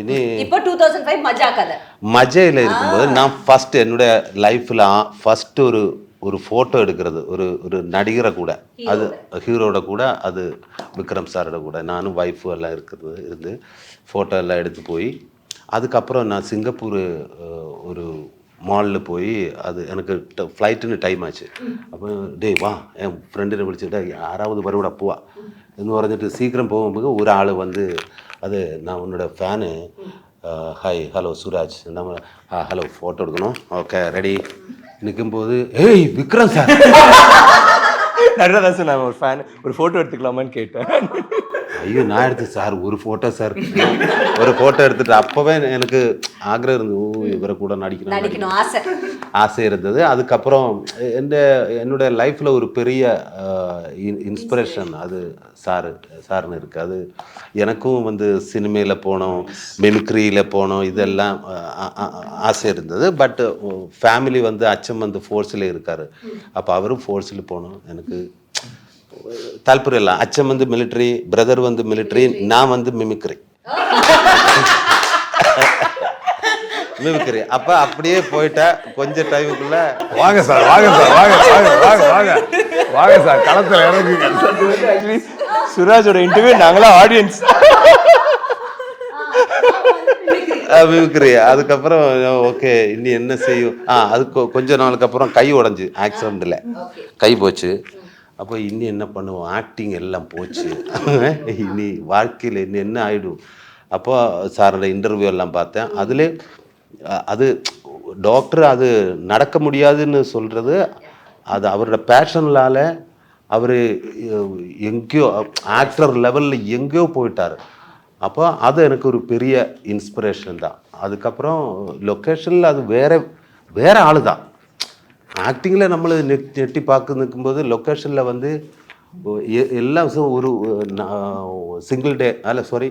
இது இப்போ two thousand five மஜா கதை. மஜையில் இருக்கும்போது நான் ஃபர்ஸ்ட் என்னுடைய லைஃப்பில் ஃபர்ஸ்ட் ஒரு ஒரு ஃபோட்டோ எடுக்கிறது. ஒரு ஒரு நடிகரை கூட. அது ஹீரோட கூட அது விக்ரம் சாரோட கூட. நானும் ஒய்ஃபு எல்லாம் இருக்கிறது இருந்து ஃபோட்டோ எல்லாம் எடுத்து போய் அதுக்கப்புறம் நான் சிங்கப்பூர் ஒரு மாலில் போய் அது எனக்கு ஃப்ளைட்டுன்னு டைம் ஆச்சு. அப்போ டேய் வா என் ஃப்ரெண்டு விழிச்சுட்டா யாராவது வருவடா போவா. வரைஞ்சிட்டு சீக்கிரம் போகும்போது ஒரு ஆள் வந்து அது நான் உன்னோட ஃபேனு ஹாய் ஹலோ சுராஜ் நம்ம ஹலோ ஃபோட்டோ எடுக்கணும். ஓகே ரெடி நிற்கும்போது ஏய் விக்ரம் சார் நடுறதா சார் நான் ஒரு ஃபேன் ஒரு ஃபோட்டோ எடுத்துக்கலாமான்னு கேட்டேன். ஐயோ நான் எடுத்து சார் ஒரு ஃபோட்டோ சார் ஒரு ஃபோட்டோ எடுத்துட்டு அப்போவே எனக்கு ஆக்ரகம் இருந்தது. ஓ இவரை கூட நடிக்கணும் நடிக்கணும் ஆசை. ஆசை இருந்தது. அதுக்கப்புறம் எந்த என்னுடைய லைஃப்பில் ஒரு பெரிய இன்ஸ்பிரேஷன் அது சாரு சார்னு இருக்குது அது எனக்கும் வந்து சினிமையில் போனோம் மிமிக்ரியில் போனோம் இதெல்லாம் ஆசை இருந்தது. பட் ஃபேமிலி வந்து அச்சம் வந்து ஃபோர்ஸில் இருக்கார். அப்போ அவரும் ஃபோர்ஸில் போகணும் எனக்கு தால்பரியம் இல்லை அச்சம் வந்து மிலிட்ரி பிரதர் வந்து மிலிட்ரி நான் வந்து மிமிக்ரி மிமிக்ரி அப்போ அப்படியே போயிட்டா கொஞ்ச டைமுக்குள்ள வாங்க சார் வாங்க சார் வாங்க வாங்க வாங்க வாங்க வாங்க. சார் களத்தில் இறங்குங்க சுராஜோட இன்டர்வியூ நாங்களாம் ஆடியன்ஸ் மிமிக்ரி அதுக்கப்புறம் ஓகே இனி என்ன செய்யும்? ஆ அது கொ- கொஞ்ச நாளுக்கு அப்புறம் கை உடஞ்சி ஆக்சிடெண்ட்டில் கை போச்சு. அப்போ இனி என்ன பண்ணுவோம்? ஆக்டிங் எல்லாம் போச்சு. இனி வாழ்க்கையில் இனி என்ன ஆயிடும்? அப்போ சாரோட இன்டர்வியூ எல்லாம் பார்த்தேன். அதிலே அது டாக்டர் அது நடக்க முடியாதுன்னு சொல்கிறது அது அவரோட பேஷன்லால அவர் எங்கேயோ ஆக்டர் லெவலில் எங்கேயோ போயிட்டார். அப்போ அது எனக்கு ஒரு பெரிய இன்ஸ்பிரேஷன் தான். அதுக்கப்புறம் லொக்கேஷனில் அது வேற வேறு ஆளு தான் ஆக்டிங்கில் நம்மளை நெட் நெட்டி பார்க்க நிற்கும்போது லொக்கேஷனில் வந்து எ- எல்லா ஒரு சிங்கிள் டே அல்ல சாரி